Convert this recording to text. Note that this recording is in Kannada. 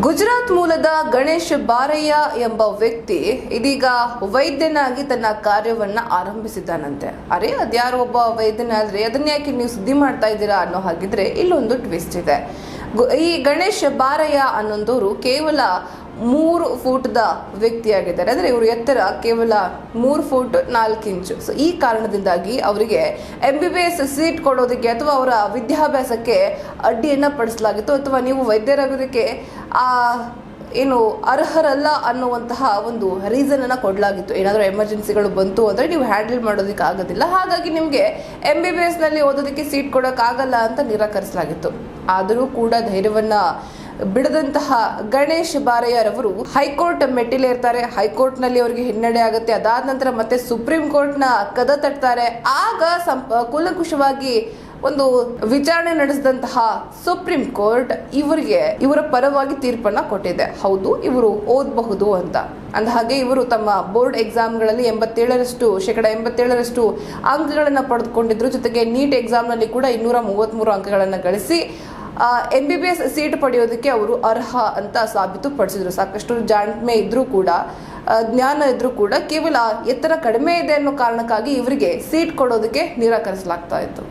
ಗುಜರಾತ್ ಮೂಲದ ಗಣೇಶ್ ಬಾರಯ್ಯ ಎಂಬ ವ್ಯಕ್ತಿ ಇದೀಗ ವೈದ್ಯನಾಗಿ ತನ್ನ ಕಾರ್ಯವನ್ನ ಆರಂಭಿಸಿದ್ದಾನಂತೆ. ಅರೆ, ಅದ್ಯಾರೋ ಒಬ್ಬ ವೈದ್ಯನಾದ್ರೆ ಅದನ್ನ ಯಾಕೆ ನೀವು ಸುದ್ದಿ ಮಾಡ್ತಾ ಇದ್ದೀರಾ ಅನ್ನೋ ಹಾಗಿದ್ರೆ ಇಲ್ಲೊಂದು ಟ್ವಿಸ್ಟ್ ಇದೆ. ಈ ಗಣೇಶ್ ಬಾರಯ್ಯ ಅನ್ನೋದವರು ಕೇವಲ ಮೂರು ಫೂಟ್ದ ವ್ಯಕ್ತಿಯಾಗಿದ್ದಾರೆ. ಅಂದರೆ ಇವರು ಎತ್ತರ ಕೇವಲ ಮೂರು ಫೂಟ್ ನಾಲ್ಕು ಇಂಚು. ಸೊ ಈ ಕಾರಣದಿಂದಾಗಿ ಅವರಿಗೆ M B B S seat ಕೊಡೋದಕ್ಕೆ ಅಥವಾ ಅವರ ವಿದ್ಯಾಭ್ಯಾಸಕ್ಕೆ ಅಡ್ಡಿಯನ್ನು ಪಡಿಸಲಾಗಿತ್ತು. ಅಥವಾ ನೀವು ವೈದ್ಯರಾಗೋದಕ್ಕೆ, ಆ, ಏನು ಅರ್ಹರಲ್ಲ ಅನ್ನುವಂತಹ ಒಂದು ರೀಸನ್ ಅನ್ನ ಕೊಡಲಾಗಿತ್ತು. ಏನಾದರೂ ಎಮರ್ಜೆನ್ಸಿಗಳು ಬಂತು ಅಂದರೆ ನೀವು ಹ್ಯಾಂಡಲ್ ಮಾಡೋದಕ್ಕೆ ಆಗೋದಿಲ್ಲ. ಹಾಗಾಗಿ ನಿಮಗೆ ಎಂ ಬಿ ಬಿ ಎಸ್ನಲ್ಲಿ ಓದೋದಕ್ಕೆ ಸೀಟ್ ಕೊಡೋಕ್ಕಾಗಲ್ಲ ಅಂತ ನಿರಾಕರಿಸಲಾಗಿತ್ತು. ಆದರೂ ಕೂಡ ಧೈರ್ಯವನ್ನ ಬಿಡದಂತಹ ಗಣೇಶ್ ಬಾರಯ್ಯರವರು ಹೈಕೋರ್ಟ್ ಮೆಟ್ಟಿಲೇರ್ತಾರೆ. ಹೈಕೋರ್ಟ್ನಲ್ಲಿ ಅವರಿಗೆ ಹಿನ್ನಡೆ ಆಗುತ್ತೆ. ಅದಾದ ನಂತರ ಮತ್ತೆ ಸುಪ್ರೀಂ ಕೋರ್ಟ್ನ ಕದ ತಟ್ತಾರೆ. ಆಗ ಸಂಪ, ಕೂಲಂಕುಷವಾಗಿ ಒಂದು ವಿಚಾರಣೆ ನಡೆಸಿದಂತಹ ಸುಪ್ರೀಂ ಕೋರ್ಟ್ ಇವರಿಗೆ, ಇವರ ಪರವಾಗಿ ತೀರ್ಪನ್ನ ಕೊಟ್ಟಿದೆ. ಹೌದು, ಇವರು ಓದಬಹುದು ಅಂತ. ಅಂದ ಹಾಗೆ ಇವರು ತಮ್ಮ ಬೋರ್ಡ್ ಎಕ್ಸಾಮ್ಗಳಲ್ಲಿ ಎಂಬತ್ತೇಳರಷ್ಟು, ಶೇಕಡ ಎಂಬತ್ತೇಳರಷ್ಟು ಅಂಕಗಳನ್ನು ಪಡೆದುಕೊಂಡಿದ್ರು. ಜೊತೆಗೆ ನೀಟ್ ಎಕ್ಸಾಮ್ನಲ್ಲಿ ಕೂಡ ಇನ್ನೂರ ಮೂವತ್ತ್ಮೂರು ಅಂಕಗಳನ್ನು ಗಳಿಸಿ M B B S seat ಪಡೆಯೋದಕ್ಕೆ ಅವರು ಅರ್ಹ ಅಂತ ಸಾಬೀತುಪಡಿಸಿದ್ರು. ಸಾಕಷ್ಟು ಜಾಣ್ಮೆ ಇದ್ದರೂ ಕೂಡ ಜ್ಞಾನ ಇದ್ದರೂ ಕೂಡ ಕೇವಲ ಎತ್ತರ ಕಡಿಮೆ ಇದೆ ಅನ್ನೋ ಕಾರಣಕ್ಕಾಗಿ ಇವರಿಗೆ ಸೀಟ್ ಕೊಡೋದಕ್ಕೆ ನಿರಾಕರಿಸಲಾಗ್ತಾ ಇತ್ತು.